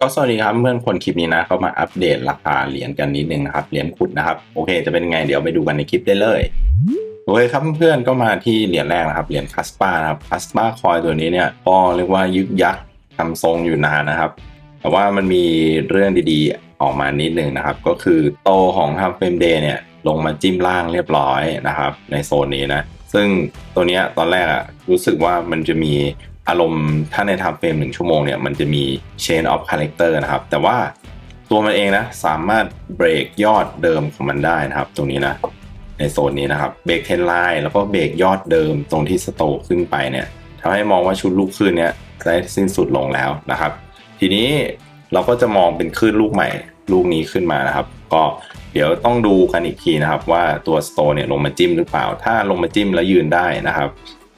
ก็สวัสดีครับเพื่อนคนคลิปนี้นะก็มาอัปเดตราคาเหรียญกันนิดนึงนะครับเหรียญขุดนะครับโอเค จะเป็นไงเดี๋ยวไปดูกันในคลิปได้เลยโอเคครับเพื่อนก็มาที่เหรียญแรกนะครับเหรียญคัสปาครับคัสปาคอยตัวนี้เนี่ยก็เรียกว่ายึกยักทำทรงอยู่นานนะครับ แต่ว่ามันมีเรื่องดีๆออกมานิดนึงนะครับ ก็คือโตของทำเฟรมเดย์เนี่ยลงมาจิ้มล่างเรียบร้อยนะครับ ในโซนนี้นะซึ่งตัวเนี้ยตอนแรกอะรู้สึกว่ามันจะมี อารมณ์ถ้าในทำเฟรมหนึ่งชั่วโมงเนี่ยมันจะมี chain of character นะครับ แต่ว่าตัวมันเองนะสามารถเบรกยอดเดิมของมันได้นะครับ ตรงนี้นะในโซนนี้นะครับเบรกเทนไลน์แล้วก็เบรกยอดเดิมตรงที่สโตขึ้นไปเนี่ยทำให้มองว่าชุดลูกคลื่นเนี่ยได้สิ้นสุดลงแล้วนะครับ ทีนี้เราก็จะมองเป็นคลื่นลูกใหม่ลูกนี้ขึ้นมานะครับ ก็เดี๋ยวต้องดูกันอีกทีนะครับ ว่าตัวสโตเนี่ยลงมาจิ้มหรือเปล่า ถ้าลงมาจิ้มแล้วยืนได้นะครับ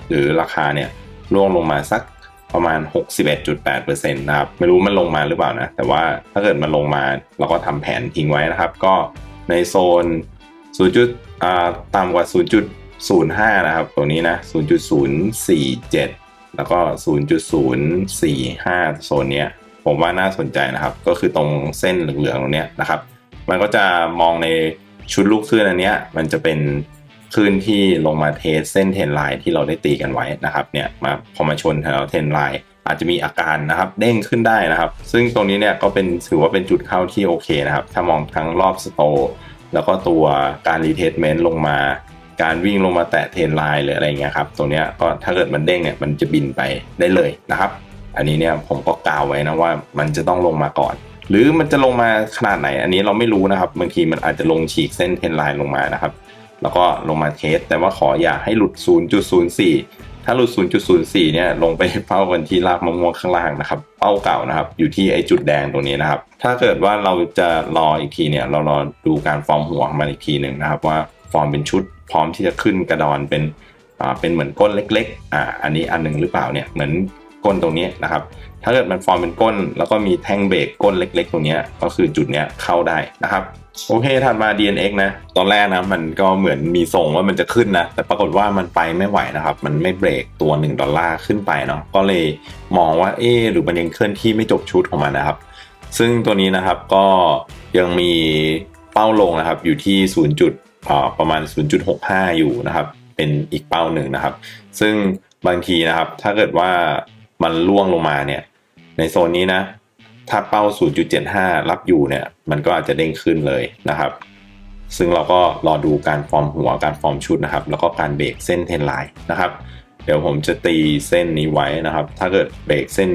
หรือราคาเนี่ย ร่วงลงมาสักประมาณ 61.8%นะครับ ไม่รู้มันลงมาหรือเปล่านะ แต่ว่าถ้าเกิดมันลงมาเราก็ทำแผนทิ้งไว้นะครับ ก็ในโซน 0. จุดอ่าต่ำกว่า 0.05 นะครับ ตัวนี้นะ 0.047 แล้วก็ 0.045 โซนเนี้ย ผมว่าน่าสนใจนะครับ ก็คือตรงเส้นเหลืองๆตรงเนี้ยนะครับ มันก็จะมองในชุดลูกคลื่นอันเนี้ย มันจะเป็น คลื่นที่ลงมาเทสเส้นเทนไลน์ที่เราได้ตีกันไว้นะครับเนี่ยมาพอมาชนแถวเทนไลน์อาจจะมีอาการนะครับเด้งขึ้นได้นะครับ ซึ่งตรงนี้เนี่ยก็เป็นถือว่าเป็นจุดเข้าที่โอเคนะครับ ถ้ามองทั้งรอบสโตแล้วก็ตัวการรีเทสเมนต์ลงมา การวิ่งลงมาแตะเทนไลน์หรืออะไรเงี้ยครับตรงนี้ก็ถ้าเกิดมันเด้งเนี่ยมันจะบินไปได้เลยนะครับ อันนี้เนี่ยผมก็กล่าวไว้นะว่ามันจะต้องลงมาก่อน หรือมันจะลงมาขนาดไหน อันนี้เราไม่รู้นะครับบางทีมันอาจจะลงฉีกเส้นเทนไลน์ลงมานะครับ แล้วก็ลงมาเทสแต่ว่าขออย่าให้หลุด 0.04 ถ้าหลุด 0.04 เนี่ยลงไปเป้ากันที่รากมะม่วงข้างล่างนะครับ เป้าเก่านะครับ อยู่ที่ไอจุดแดงตรงนี้นะครับ ถ้าเกิดว่าเราจะรออีกทีเนี่ย เรารอดูการฟอร์มหัวมันอีกทีหนึ่งนะครับว่าฟอร์มเป็นชุดพร้อมที่จะขึ้นกระดอนเป็นอ่าเป็นเหมือนก้นเล็กๆ อ่า อันนี้อันหนึ่งหรือเปล่าเนี่ย เหมือน ก้นตรงนี้นะครับ ถ้าเกิดมันฟอร์มเป็นก้น แล้วก็มีแท่งเบรกก้นเล็ก ๆ ตรงนี้ก็คือจุดเนี้ยเข้าได้นะครับโอเคถัดมา DNX นะ ตอนแรกนะมันก็เหมือนมีส่งว่ามันจะขึ้นนะ แต่ปรากฏว่ามันไปไม่ไหวนะครับ มันไม่เบรกตัว 1 ดอลลาร์ขึ้นไปเนาะ ก็เลยมองว่าเอ๊หรือมันยังเคลื่อนที่ไม่จบชุดของมันนะครับ ซึ่งตัวนี้นะครับก็ยังมีเป้าลงนะครับ อยู่ที่ 0. จุดประมาณ 0.65 อยู่นะครับ เป็นอีกเป้าหนึ่งนะครับ ซึ่งบางทีนะครับ ถ้าเกิดว่า มันล่วงลงมาเนี่ย ในโซนนี้นะ ถ้าเป้า 0.75 รับอยู่เนี่ย มันก็อาจจะเด้งขึ้นเลยนะครับ ซึ่งเราก็รอดูการฟอร์มหัวการฟอร์มชุดนะครับ แล้วก็การเบรกเส้นเทนไลน์นะครับ เดี๋ยวผมจะตีเส้นนี้ไว้นะครับ ถ้าเกิดเบรกเส้น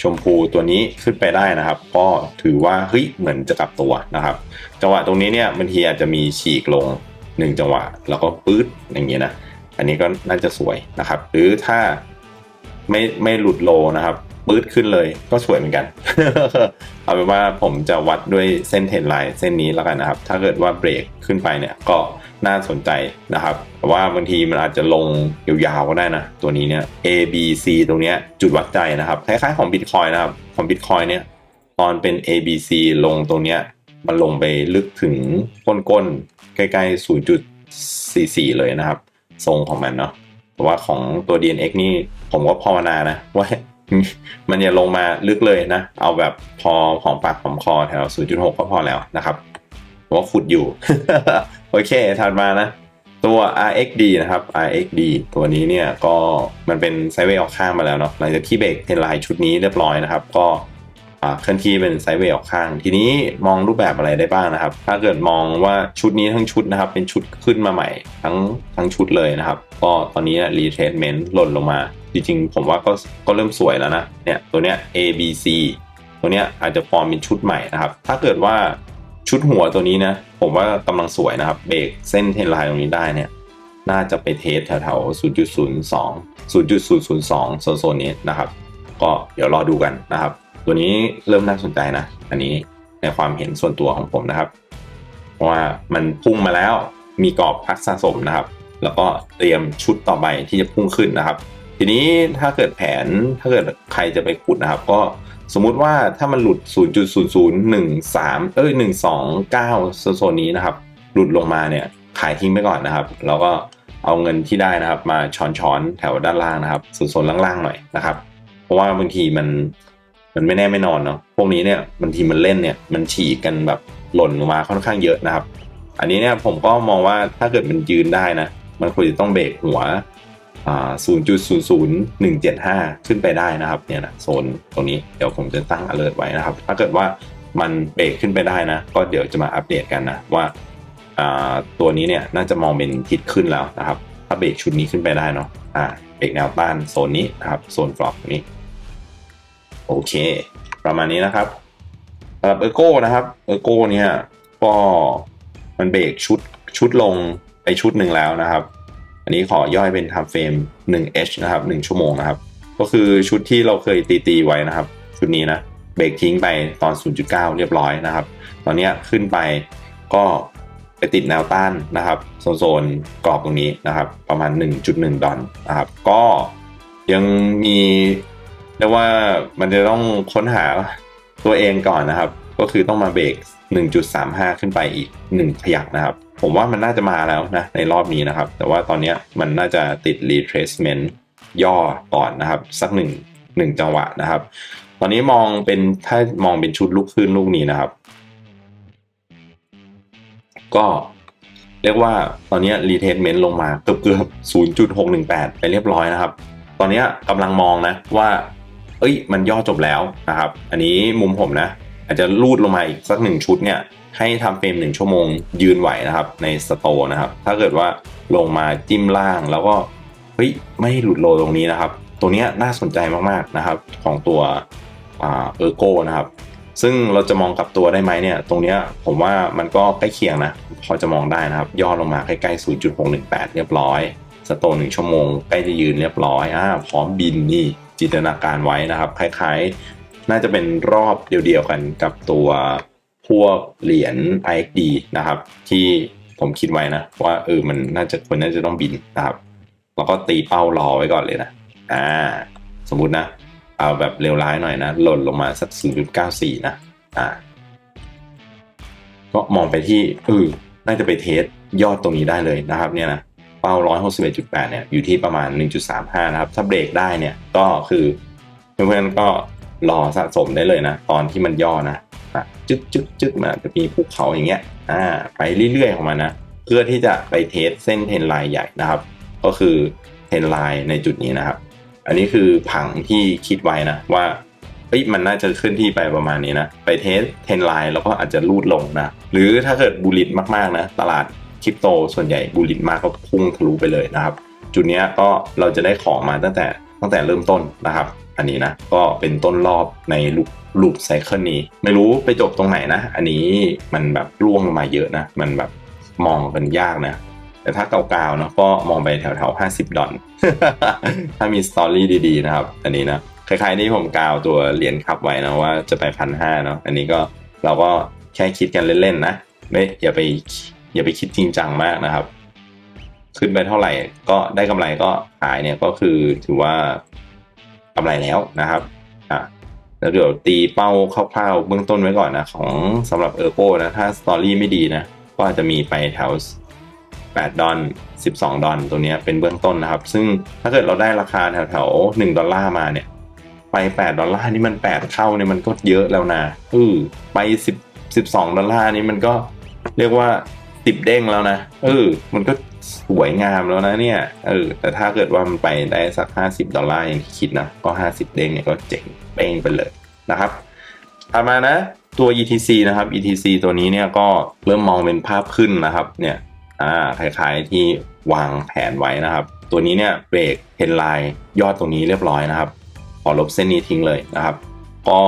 ชมพูตัวนี้ขึ้นไปได้นะครับ ก็ถือว่าเฮ้ยเหมือนจะกลับตัวนะครับ จังหวะตรงนี้เนี่ยบางทีอาจจะมีฉีกลง 1 จังหวะ แล้วก็ปื๊ดอย่างเงี้ยนะ อันนี้ก็น่าจะสวยนะครับ หรือถ้า ไม่ไม่หลุดโลนะครับปื๊ดขึ้นเลยก็สวยเหมือนกัน เอาเป็นว่าผมจะวัดด้วยเส้นเทนไลน์เส้นนี้แล้วกันนะครับ ถ้าเกิดว่าเบรกขึ้นไปเนี่ยก็น่าสนใจนะครับแต่ว่าบางทีมันอาจจะลงยาวๆก็ได้นะ ตัวนี้เนี่ย A B C ตรงเนี้ยจุดวัดใจนะครับคล้ายๆของ Bitcoin นะครับของ Bitcoin เนี่ยตอนเป็น A B C ลงตรงเนี้ยมันลงไปลึกถึงก้นๆใกล้ๆ0.44 เลยนะครับ ทรงของมันเนาะ แต่ว่าของตัว DNX นี่ผมก็ภาวนานะว่ามันอย่าลงมาลึกเลยนะ เอาแบบพอหอมปากหอมคอแถว 0.6 ก็พอแล้วนะครับว่าขุดอยู่ โอเคถัดมานะ ตัว RXD นะครับ RXD ตัวนี้เนี่ยก็มันเป็นไซเวย์ออกข้างมาแล้วเนาะหลังจากที่เบรกเทนไลน์ชุดนี้เรียบร้อยนะครับ ก็ เคลื่อนที่เป็นไซด์เวย์ออกข้าง ทีนี้มองรูปแบบอะไรได้บ้างนะครับ ถ้าเกิดมองว่าชุดนี้ทั้งชุดนะครับเป็นชุดขึ้นมาใหม่ทั้งทั้งชุดเลยนะครับก็ตอนนี้รีเทสเมนต์หล่นลงมา จริงๆ ผมว่าก็ก็เริ่มสวยแล้วนะเนี่ยตัวเนี้ย A B C ตัวเนี้ยอาจจะฟอร์มเป็นชุดใหม่นะครับ ถ้าเกิดว่าชุดหัวตัวนี้นะ ผมว่ากำลังสวยนะครับ เบรกเส้นเทนไลน์ตรงนี้ได้เนี่ยน่าจะไปเทสแถวๆ 0.02 0.002 โซนๆนี้นะครับ ก็เดี๋ยวรอดูกันนะครับ ตัวนี้เริ่มน่าสนใจนะ อันนี้ในความเห็นส่วนตัวของผมนะครับ เพราะว่ามันพุ่งมาแล้วมีกรอบพักสะสมนะครับ แล้วก็เตรียมชุดต่อไปที่จะพุ่งขึ้นนะครับ ทีนี้ถ้าเกิดแผนถ้าเกิดใครจะไปขุดนะครับ ก็สมมุติว่าถ้ามันหลุด 0.0013 เอ้ย 129โซนนี้นะครับ หลุดลงมาเนี่ยขายทิ้งไปก่อนนะครับ แล้วก็เอาเงินที่ได้นะครับ มาช้อนๆแถวด้านล่างนะครับส่วนๆล่างๆหน่อยนะครับ เพราะว่าบางทีมัน มันไม่แน่ไม่นอนเนาะพวกนี้เนี่ยบางทีมันเล่นเนี่ยมันฉีกกันแบบหล่นลงมาค่อนข้างเยอะนะครับ อันนี้เนี่ยผมก็มองว่าถ้าเกิดมันยืนได้นะมันควรจะต้องเบรกหัว0.00175 ขึ้นไปได้นะครับเนี่ยนะโซนตรงนี้เดี๋ยวผมจะตั้ง alert ไว้นะครับ ถ้าเกิดว่ามันเบรกขึ้นไปได้นะ ก็เดี๋ยวจะมาอัปเดตกันนะว่าอ่าตัวนี้เนี่ยน่าจะมองเป็นทิศขึ้นแล้วนะครับ ถ้าเบรกชุดนี้ขึ้นไปได้เนาะอ่าเบรกแนวต้านโซนนี้นะครับโซนฟลอปนี้ โอเค ประมาณนี้นะครับสำหรับเออโก้นะครับเออโก้เนี่ยก็มันเบรกชุดชุดลงไปชุดหนึ่งแล้วนะครับ อันนี้ขอย่อยเป็น time frame 1h นะครับ 1 ชั่วโมงนะครับ ก็คือชุดที่เราเคยตีตีๆไว้นะครับ ชุดนี้นะเบรกทิ้งไปตอน 0.9 เรียบร้อยนะครับ ตอนนี้ขึ้นไปก็ไปติดแนวต้านนะครับโซนโซนกรอบตรงนี้นะครับ ประมาณ 1.1 ดอลนะครับ ก็ยังมี เรียกว่ามันจะต้องค้นหาตัวเองก่อนนะครับ ก็คือต้องมาเบรก1.35 ขึ้นไปอีก 1 ขยักนะครับ ผมว่ามันน่าจะมาแล้วนะในรอบนี้นะครับ แต่ว่าตอนนี้มันน่าจะติด retracement ย่อก่อนนะครับ สักหนึ่งหนึ่งจังหวะนะครับ ตอนนี้มองเป็นถ้ามองเป็นชุดลูกขึ้นลูกนี้นะครับ ก็เรียกว่าตอนนี้ retracement ลงมาเกือบเกือบ0.618 ไปเรียบร้อยนะครับ ตอนนี้กำลังมองนะว่า เอ้ยมันย่อจบแล้วนะครับอันนี้มุมผมนะอาจจะลูดลงมาอีกสักหนึ่งชุดเนี่ยให้ทำเฟรมหนึ่งชั่วโมงยืนไหวนะครับในสโตร์นะครับ ถ้าเกิดว่าลงมาจิ้มล่างแล้วก็เฮ้ยไม่หลุดโลตรงนี้นะครับ ตัวนี้น่าสนใจมากๆนะครับของตัวเออร์โก้นะครับ ซึ่งเราจะมองกลับตัวได้ไหมเนี่ย ตรงนี้ผมว่ามันก็ใกล้เคียงนะพอจะมองได้นะครับ ย่อลงมาใกล้ๆ0.618 เรียบร้อย สโตนหนึ่งชั่วโมงใกล้จะยืนเรียบร้อยอ่าพร้อมบินนี่ จินตนาการไว้นะครับ คล้ายๆ น่าจะเป็นรอบเดียวๆกันกับตัวพวกเหรียญ IXD นะครับ ที่ผมคิดไว้นะ ว่าเออมันน่าจะควรน่าจะต้องบินนะครับ แล้วก็ตีเป้ารอไว้ก่อนเลยนะอ่าสมมุตินะ เอาแบบเลวร้ายหน่อยนะ หล่นลงมาสัก 0.94 นะอ่าก็มองไปที่เออน่าจะไปเทสยอดตรงนี้ได้เลยนะครับ เนี่ยนะ เป้า 161.8 เนี่ยอยู่ที่ประมาณ 1.35 นะครับ ถ้าเบรกได้เนี่ยก็คือเพื่อนๆก็รอสะสมได้เลยนะ ตอนที่มันย่อนะจึ๊กจึ๊กจึ๊กมาจะมีภูเขาอย่างเงี้ยอ่าไปเรื่อยๆของมันนะ เพื่อที่จะไปเทสเส้นเทรนไลน์ใหญ่นะครับ ก็คือเทรนไลน์ในจุดนี้นะครับ อันนี้คือผังที่คิดไว้นะว่าเฮ้ยมันน่าจะขึ้นที่ไปประมาณนี้นะ ไปเทสเทรนไลน์แล้วก็อาจจะลูดลงนะ หรือถ้าเกิดบูลลิตมากๆนะ ตลาด คริปโตส่วนใหญ่บูลลิตมากก็พุ่งทะลุไปเลยนะครับ จุดนี้ก็เราจะได้ของมาตั้งแต่ตั้งแต่เริ่มต้นนะครับ อันนี้นะก็เป็นต้นรอบในลูปลูปไซเคิลนี้ ไม่รู้ไปจบตรงไหนนะ อันนี้มันแบบร่วงลงมาเยอะนะ มันแบบมองกันยากนะ แต่ถ้าเก่าๆเนาะก็มองไปแถวๆห้าสิบดอลถ้ามีสตอรี่ดีๆนะครับ อันนี้นะคล้ายๆที่ผมกาวตัวเหรียญคับไว้นะว่าจะไปพันห้าเนาะอันนี้ก็เราก็แค่คิดกันเล่นๆนะไม่อย่าไป อย่าไปคิดจริงจังมากนะครับ ขึ้นไปเท่าไหร่ก็ได้กำไรก็ขายเนี่ยก็คือถือว่ากำไรแล้วนะครับอะแล้วเดี๋ยวตีเป้าคร่าวๆเบื้องต้นไว้ก่อนนะ ของสำหรับเออร์โกนะ ถ้าสตอรี่ไม่ดีนะ ก็อาจจะมีไปแถว8ดอล12 ดอลตัวเนี้ยเป็นเบื้องต้นนะครับ ซึ่งถ้าเกิดเราได้ราคาแถวแถวๆ1ดอลลาร์มาเนี่ย ไป 8 ดอลลาร์นี่มัน 8 เท่าเนี่ยมันก็เยอะแล้วนะเออไป 10 12 ดอลลาร์นี่มันก็เรียกว่า 10เด้งแล้วนะเออมันก็สวยงามแล้วนะเนี่ยเออแต่ถ้าเกิดว่ามันไปได้สัก 50 ดอลลาร์อย่างที่คิดนะ ก็ 50 เด้งเนี่ยก็เจ๋งเป้งไปเลยนะครับต่อมานะตัว ETC นะครับ ETC ตัวนี้เนี่ยก็เริ่มมองเป็นภาพขึ้นนะครับเนี่ยอ่าคล้ายๆที่วางแผนไว้นะครับ ตัวนี้เนี่ยเบรกเฮนไลน์ยอดตรงนี้เรียบร้อยนะครับขอลบเส้นนี้ทิ้งเลยนะครับ ก็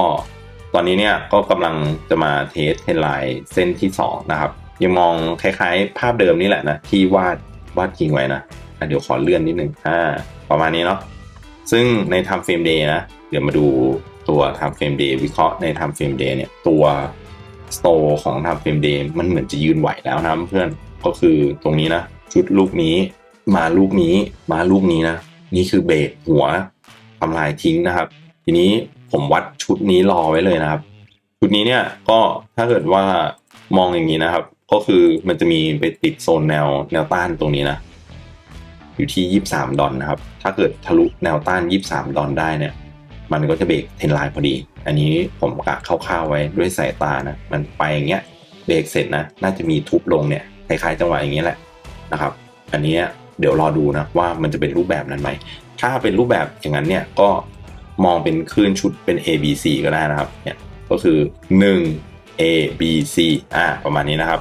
ตอนนี้เนี่ยก็กำลังจะมาเทสเฮนไลน์เส้นที่ 2 นะครับ ยังมองคล้ายๆ ภาพเดิมนี่แหละนะที่วาดวาดทิ้งไว้นะะเดี๋ยวขอเลื่อนนิดนึงอ่าประมาณนี้เนาะซึ่งใน time frame day นะ เดี๋ยวมาดูตัว time frame day วิเคราะห์ใน time frame day เนี่ยตัวสโตของ time frame day มันเหมือนจะยืนไหวแล้วนะเพื่อนก็คือตรงนี้นะ ชุดลูกนี้มาลูกนี้มาลูกนี้นะ นี่คือเบรกหัวทำลายทิ้งนะครับ ทีนี้ผมวัดชุดนี้รอไว้เลยนะครับ ชุดนี้เนี่ยก็ถ้าเกิดว่ามองอย่างนี้นะครับ ก็คือมันจะมีไปติดโซนแนวแนวต้านตรงนี้นะ อยู่ที่ 23 ดอลนะครับ ถ้าเกิดทะลุแนวต้าน 23 ดอลได้เนี่ย มันก็จะเบรกเทนไลน์พอดี อันนี้ผมกะคร่าวๆไว้ด้วยสายตานะ มันไปอย่างเงี้ยเบรกเสร็จนะ น่าจะมีทุบลงเนี่ยคล้ายๆจังหวะอย่างเงี้ยแหละนะครับ อันนี้เดี๋ยวรอดูนะว่ามันจะเป็นรูปแบบนั้นไหม ถ้าเป็นรูปแบบอย่างนั้นเนี่ยก็มองเป็นคลื่นชุดเป็น A B C ก็ได้นะครับเนี่ย ก็คือ 1 A B C อ่าประมาณนี้นะครับ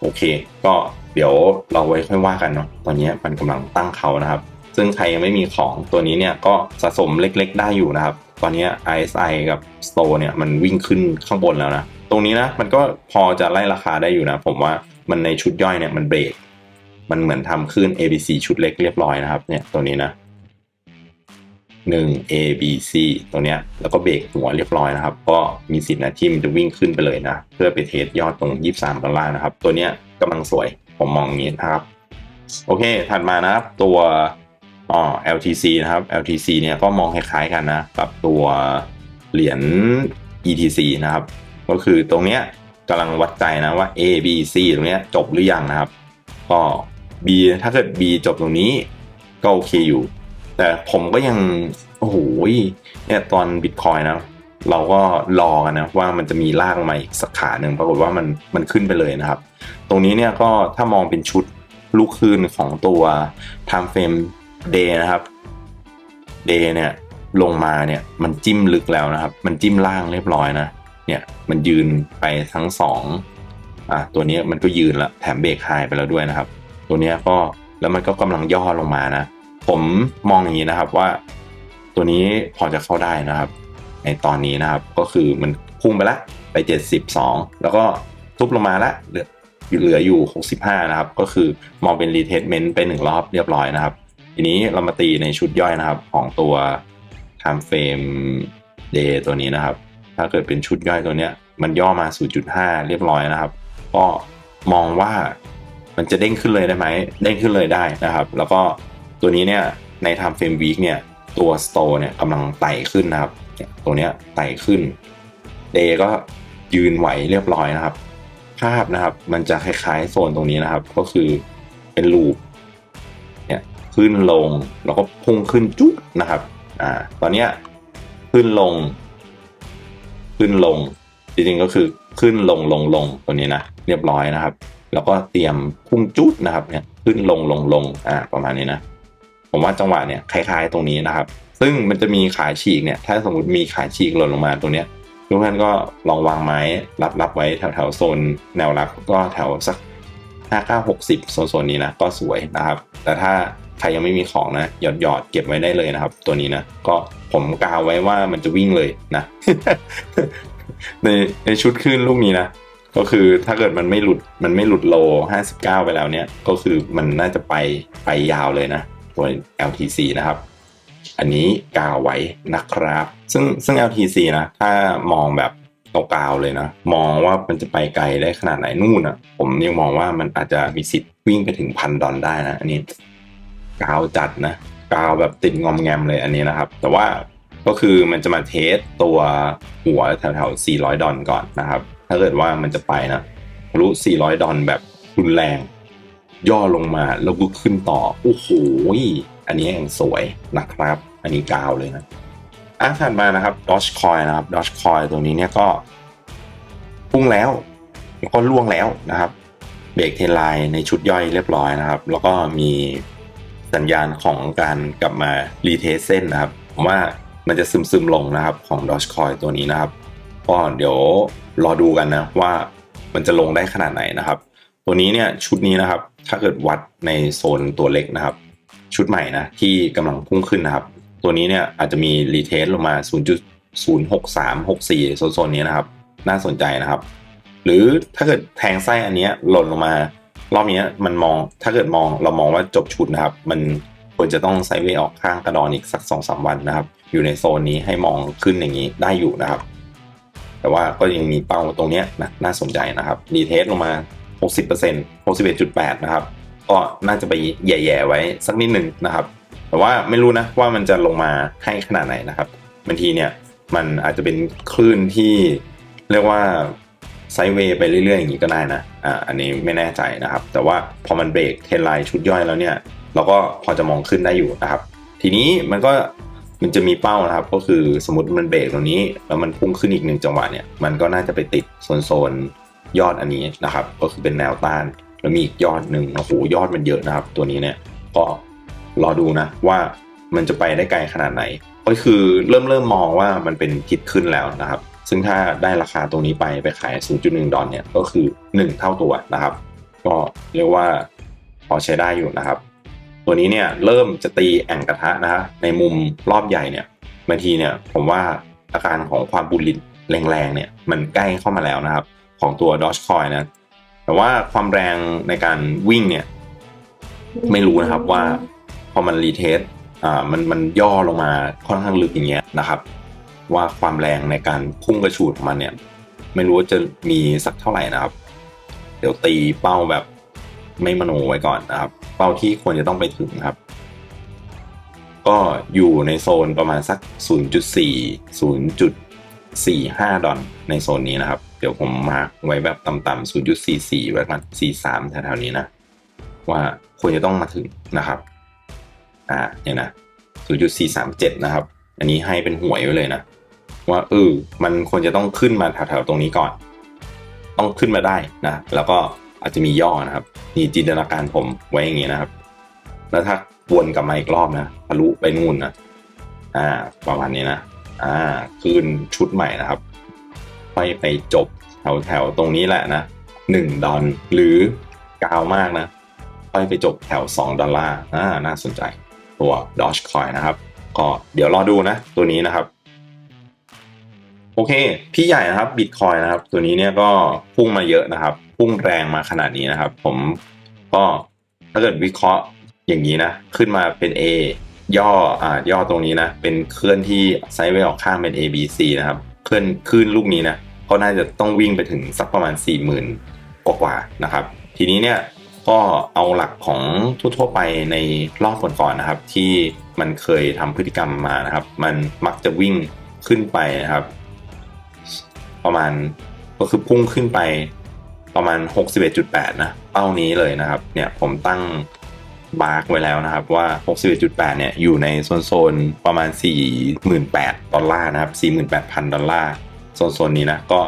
โอเค ก็เดี๋ยวเราไว้ค่อยว่ากันเนาะตอนนี้มันกำลังตั้งเขานะครับ ซึ่งใครยังไม่มีของตัวนี้เนี่ยก็สะสมเล็กๆ ได้อยู่นะครับ ตอนนี้ ISI กับ Store เนี่ยมันวิ่งขึ้นข้างบนแล้วนะ ตรงนี้นะมันก็พอจะไล่ราคาได้อยู่นะ ผมว่ามันในชุดย่อยเนี่ยมันเบรกมันเหมือนทำขึ้น ABC ชุดเล็กเรียบร้อยนะครับเนี่ยตัวนี้นะ 1 A B C ตัวเนี้ยแล้วก็เบรกหัวเรียบร้อยนะครับ ก็มีสิทธิ์นะที่มันจะวิ่งขึ้นไปเลยนะ เพื่อไปเทสยอดตรง 23ดอลลาร์นะครับ ตัวเนี้ยกำลังสวยผมมองอย่างนี้นะครับ โอเค ถัดมานะครับตัวอ๋อ LTC นะครับ LTC เนี่ยก็มองคล้ายๆกันนะกับตัวเหรียญ ETC นะครับ ก็คือตรงเนี้ยกำลังวัดใจนะว่า A B C ตรงเนี้ยจบหรือยังนะครับ ก็ B ถ้าเกิด B จบตรงนี้ก็โอเคอยู่ แต่ผมก็ยัง โอ้โหเนี่ยตอนบิตคอยนะ เราก็รอกันนะว่ามันจะมีล่างมาอีกสักขาหนึ่งปรากฏว่ามันมันขึ้นไปเลยนะครับ ตรงนี้เนี่ยก็ถ้ามองเป็นชุดลูกคืนของตัว time frame day นะครับ day เนี่ยลงมาเนี่ยมันจิ้มลึกแล้วนะครับ มันจิ้มล่างเรียบร้อยนะ เนี่ยมันยืนไปทั้งสองอะตัวนี้มันก็ยืนละแถมเบรกไฮไปแล้วด้วยนะครับ ตัวนี้ก็แล้วมันก็กำลังย่อลงมานะ ผมมองอย่างนี้นะครับว่า ตัวนี้พอจะเข้าได้นะครับ ในตอนนี้นะครับก็คือมันพุ่งไปละไป 72 แล้วก็ทุบลงมาละเหลือเหลืออยู่ 65 นะครับ ก็คือมองเป็นรีเทสเมนต์ไปหนึ่งรอบเรียบร้อยนะครับ ทีนี้เรามาตีในชุดย่อยนะครับ ของตัว time frame day ตัวนี้นะครับ ถ้าเกิดเป็นชุดย่อยตัวเนี้ย มันย่อมา 0.5 เรียบร้อยนะครับ ก็มองว่ามันจะเด้งขึ้นเลยได้ไหมเด้งขึ้นเลยได้นะครับ แล้วก็ ตัวนี้เนี่ยใน time frame week เนี่ยตัว store เนี่ยกำลังไต่ขึ้นนะครับตัวเนี้ยไต่ขึ้น day ก็ยืนไหวเรียบร้อยนะครับ ภาพนะครับมันจะคล้ายๆโซนตรงนี้นะครับ ก็คือเป็นลูปเนี่ยขึ้นลงแล้วก็พุ่งขึ้นจุ๊บนะครับอ่าตอนเนี้ยขึ้นลง ขึ้นลงจริงๆก็คือขึ้นลงลงลงตัวนี้นะเรียบร้อยนะครับ แล้วก็เตรียมพุ่งจุดนะครับเนี่ยขึ้นลงลงลงอ่าประมาณนี้นะ ผมว่าจังหวะเนี่ยคล้ายๆตรงนี้นะครับ ซึ่งมันจะมีขายฉีกเนี่ยถ้าสมมติมีขายฉีกหล่นลงมาตรงเนี้ยทุกท่านก็ลองวางไม้รับรับไว้แถวแถวๆโซนแนวรับก็แถวสักห้าเก้าหกสิบโซนโซนนี้นะก็สวยนะครับ แต่ถ้าใครยังไม่มีของนะหยอดหยอดเก็บไว้ได้เลยนะครับ ตัวนี้นะก็ผมกาวไว้ว่ามันจะวิ่งเลยนะ ในในชุดขึ้นลูกนี้นะก็คือถ้าเกิดมันไม่หลุดมันไม่หลุดโล 59 ไปแล้วเนี่ย ก็คือมันน่าจะไปไปยาวเลยนะ ตัว LTC นะครับ อันนี้กาวไว้นะครับ ซึ่งซึ่ง LTC นะ ถ้ามองแบบกาวเลยนะ มองว่ามันจะไปไกลได้ขนาดไหนนู่นอะ ผมยังมองว่ามันอาจจะมีสิทธิ์วิ่งไปถึงพันดอลได้นะ อันนี้กาวจัดนะกาวแบบติดงอมแงมเลยอันนี้นะครับ แต่ว่าก็คือมันจะมาเทสตัวหัวแถวๆ400 ดอลก่อนนะครับ ถ้าเกิดว่ามันจะไปนะรู้400 ดอลแบบรุนแรง ย่อลงมาแล้วก็ขึ้นต่อโอ้โหอันนี้ยังสวยนะครับ อันนี้กาวเลยนะอะถัดมานะครับ Dogecoin นะครับ Dogecoin ตัวนี้เนี่ยก็พุ่งแล้วแล้วก็ล่วงแล้วนะครับเบรกเทนไลน์ในชุดย่อยเรียบร้อยนะครับ แล้วก็มีสัญญาณของการกลับมารีเทสเส้นนะครับผมว่ามันจะซึมซึมๆลงนะครับของ Dogecoin ตัวนี้นะครับก็เดี๋ยวรอดูกันนะว่ามันจะลงได้ขนาดไหนนะครับ ตัวนี้เนี่ยชุดนี้นะครับ ถ้าเกิดวัดในโซนตัวเล็กนะครับ ชุดใหม่นะที่กำลังพุ่งขึ้นนะครับ ตัวนี้เนี่ยอาจจะมีรีเทสลงมา 0.06364 โซนๆนี้นะครับ น่าสนใจนะครับ หรือถ้าเกิดแทงไส้อันเนี้ยหล่นลงมารอบนี้มันมองถ้าเกิดมองเรามองว่าจบชุดนะครับ มันควรจะต้องไซด์เวย์ออกข้างกระดอนอีกสักสองสามวันนะครับ อยู่ในโซนนี้ให้มองขึ้นอย่างนี้ได้อยู่นะครับ แต่ว่าก็ยังมีเป้าตรงเนี้ยนะน่าสนใจนะครับรีเทสลงมา 60% 61.8 นะครับ ก็น่าจะไปแย่ๆไว้สักนิดหนึ่งนะครับ แต่ว่าไม่รู้นะว่ามันจะลงมาให้ขนาดไหนนะครับบางทีเนี่ยมันอาจจะเป็นคลื่นที่เรียกว่าไซด์เวย์ไปเรื่อย ๆ อย่างนี้ก็ได้นะ อ่า อันนี้ไม่แน่ใจนะครับ แต่ว่าพอมันเบรกเทรนไลน์ชุดย่อยแล้วเนี่ย เราก็พอจะมองขึ้นได้อยู่นะครับ ทีนี้มันก็มันจะมีเป้านะครับ ก็คือสมมติมันเบรกตรงนี้ แล้วมันพุ่งขึ้นอีกหนึ่งจังหวะเนี่ย มันก็น่าจะไปติดโซนโซน ยอดอันนี้นะครับ ก็คือเป็นแนวต้าน แล้วมีอีกยอดหนึ่งโอ้โหยอดมันเยอะนะครับ ตัวนี้เนี่ยก็รอดูนะว่ามันจะไปได้ไกลขนาดไหน ก็คือเริ่มเริ่มมองว่ามันเป็นทิศขึ้นแล้วนะครับ ซึ่งถ้าได้ราคาตรงนี้ไปไปขาย 0.1 ดอลเนี่ยก็คือ 1 เท่าตัวนะครับ ก็เรียกว่าพอใช้ได้อยู่นะครับ ตัวนี้เนี่ยเริ่มจะตีแอ่งกระทะนะฮะในมุมรอบใหญ่เนี่ยบางทีเนี่ยผมว่าอาการของความบุลินแรงๆเนี่ยมันใกล้เข้ามาแล้วนะครับ ของตัว Dogecoin นะ แต่ว่าความแรงในการวิ่งเนี่ย ไม่รู้นะครับว่าพอมันรีเทสอ่ามันมันย่อลงมาค่อนข้างลึกอย่างเงี้ยนะครับ ว่าความแรงในการพุ่งกระฉูดของมันเนี่ย ไม่รู้ว่าจะมีสักเท่าไหร่นะครับ เดี๋ยวตีเป้าแบบไม่มโนไว้ก่อนนะครับ เป้าที่ควรจะต้องไปถึงนะครับ ก็อยู่ในโซนประมาณสัก 0.4 4-5 ดอลในโซนนี้นะครับ เดี๋ยวผมมาร์กไว้แบบต่ำๆ0.44 ไว้ก่อน43แถวๆนี้นะ ว่าควรจะต้องมาถึงนะครับ อ่าเนี่ยนะ0.437 นะครับ อันนี้ให้เป็นหวยไว้เลยนะ ว่าเออมันควรจะต้องขึ้นมาแถวๆตรงนี้ก่อน ต้องขึ้นมาได้นะ แล้วก็อาจจะมีย่อนะครับนี่จินตนาการผมไว้อย่างนี้นะครับ แล้วถ้าวนกลับมาอีกรอบนะทะลุไปนู่นนะอ่าประมาณนี้นะ อ่าคืนชุดใหม่นะครับไปไปจบแถวแถวตรงนี้แหละนะหนึ่งดอลหรือกาวมากนะไปไปจบแถว 2 ดอลลาร์อ่าน่าสนใจตัว Dogecoin นะครับ ก็เดี๋ยวรอดูนะ ตัวนี้นะครับ โอเค พี่ใหญ่นะครับ Bitcoin นะครับ ตัวนี้เนี่ยก็พุ่งมาเยอะนะครับ พุ่งแรงมาขนาดนี้นะครับ ผมก็ถ้าเกิดวิเคราะห์อย่างนี้นะ ขึ้นมาเป็น A ย่ออ่าย่อตรงนี้นะ เป็นเคลื่อนที่ไซด์เวย์ออกข้างเป็น A B C นะครับเคลื่อนขึ้นลูกนี้นะก็น่าจะต้องวิ่งไปถึงสักประมาณ 40,000 กว่าๆนะครับ ทีนี้เนี่ยก็เอาหลักของทั่วๆไปในรอบก่อนๆนะครับ ที่มันเคยทำพฤติกรรมมานะครับ มันมักจะวิ่งขึ้นไปนะครับ ประมาณก็คือพุ่งขึ้นไปประมาณ 61.8 นะเป้านี้เลยนะครับ เนี่ยผมตั้ง บาร์กไว้แล้วนะครับว่า 61.8 เนี่ยอยู่ในโซนโซนประมาณ 48,000ดอลลาร์นะครับ 48,000 ดอลลาร์โซนโซนนี้นะ ก็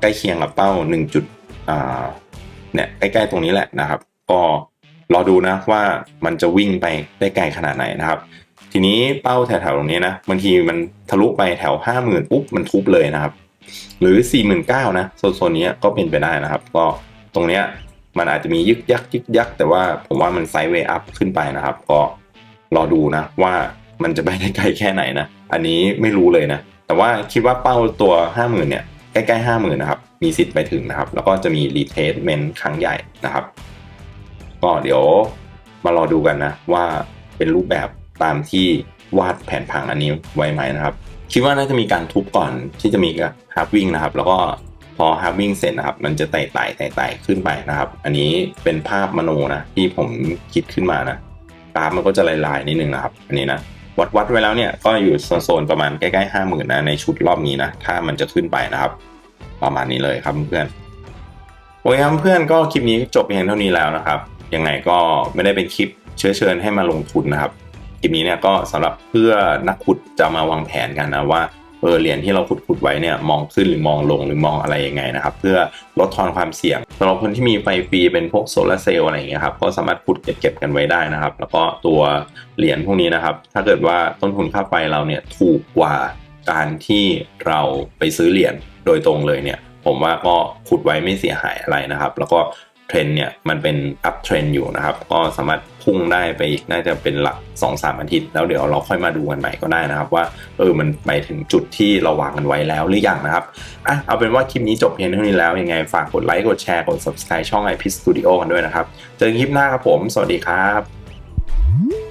ใกล้เคียงกับเป้า 1. จุดเนี่ยใกล้ๆตรงนี้แหละนะครับ ก็รอดูนะว่ามันจะวิ่งไปได้ไกลขนาดไหนนะครับ ทีนี้เป้าแถวๆตรงนี้นะบางทีมันทะลุไปแถว 50,000ปุ๊บมันทุบเลยนะครับ หรือ 49,000นะโซนๆนี้ก็เป็นไปได้นะครับ ก็ตรงเนี้ย มันอาจจะมียึกยักยึกยัก แต่ว่าผมว่ามันไซด์เวย์อัพขึ้นไปนะครับ ก็รอดูนะว่ามันจะไปได้ไกลแค่ไหนนะ อันนี้ไม่รู้เลยนะ แต่ว่าคิดว่าเป้าตัว 50,000เนี่ยใกล้ๆ50,000นะครับมีสิทธิ์ไปถึงนะครับ แล้วก็จะมีรีเทสเมนต์ครั้งใหญ่นะครับ ก็เดี๋ยวมารอดูกันนะ ว่าเป็นรูปแบบตามที่วาดแผนผังอันนี้ไว้ไหมนะครับ คิดว่าน่าจะมีการทุบก่อนที่จะมีการฮาร์วิ่งนะครับ แล้วก็ พอฮาร์วิ่งเสร็จนะครับ มันจะไต่ไต่ไต่ไต่ขึ้นไปนะครับ อันนี้เป็นภาพมโนนะที่ผมคิดขึ้นมานะกราฟมันก็จะลายๆนิดนึงนะครับ อันนี้นะวัดวัดไว้แล้วเนี่ยก็อยู่โซนๆประมาณใกล้ๆห้าหมื่นนะในชุดรอบนี้นะถ้ามันจะขึ้นไปนะครับ ประมาณนี้เลยครับเพื่อนโอเคครับเพื่อนก็คลิปนี้จบเพียงเท่านี้แล้วนะครับยังไงก็ไม่ได้เป็นคลิปเชื้อเชิญให้มาลงทุนนะครับคลิปนี้เนี่ยก็สำหรับเพื่อนักขุดจะมาวางแผนกันนะว่า เออเหรียญที่เราขุดขุดๆไว้เนี่ยมองขึ้นหรือมองลงหรือมองอะไรยังไงนะครับ เพื่อลดทอนความเสี่ยงสำหรับคนที่มีไฟฟรีเป็นพวกโซลาร์เซลล์อะไรอย่างเงี้ยครับก็สามารถขุดเก็บเก็บกันไว้ได้นะครับ แล้วก็ตัวเหรียญพวกนี้นะครับ ถ้าเกิดว่าต้นทุนค่าไฟเราเนี่ยถูกกว่าการที่เราไปซื้อเหรียญโดยตรงเลยเนี่ย ผมว่าก็ขุดไว้ไม่เสียหายอะไรนะครับ แล้วก็ เทรนเนี่ยมันเป็นอัพเทรนอยู่นะครับ ก็สามารถพุ่งได้ไปอีกน่าจะเป็นหลัก 2-3 อาทิตย์ แล้วเดี๋ยวเราค่อยมาดูกันใหม่ก็ได้นะครับ ว่าเออมันไปถึงจุดที่เราวางกันไว้แล้วหรือยังนะครับอะเอาเป็นว่าคลิปนี้จบเพียงเท่านี้แล้ว ยังไงฝากกดไลค์กดแชร์กด subscribe ช่อง IP Studio กันด้วยนะครับ เจอกันคลิปหน้าครับผม สวัสดีครับ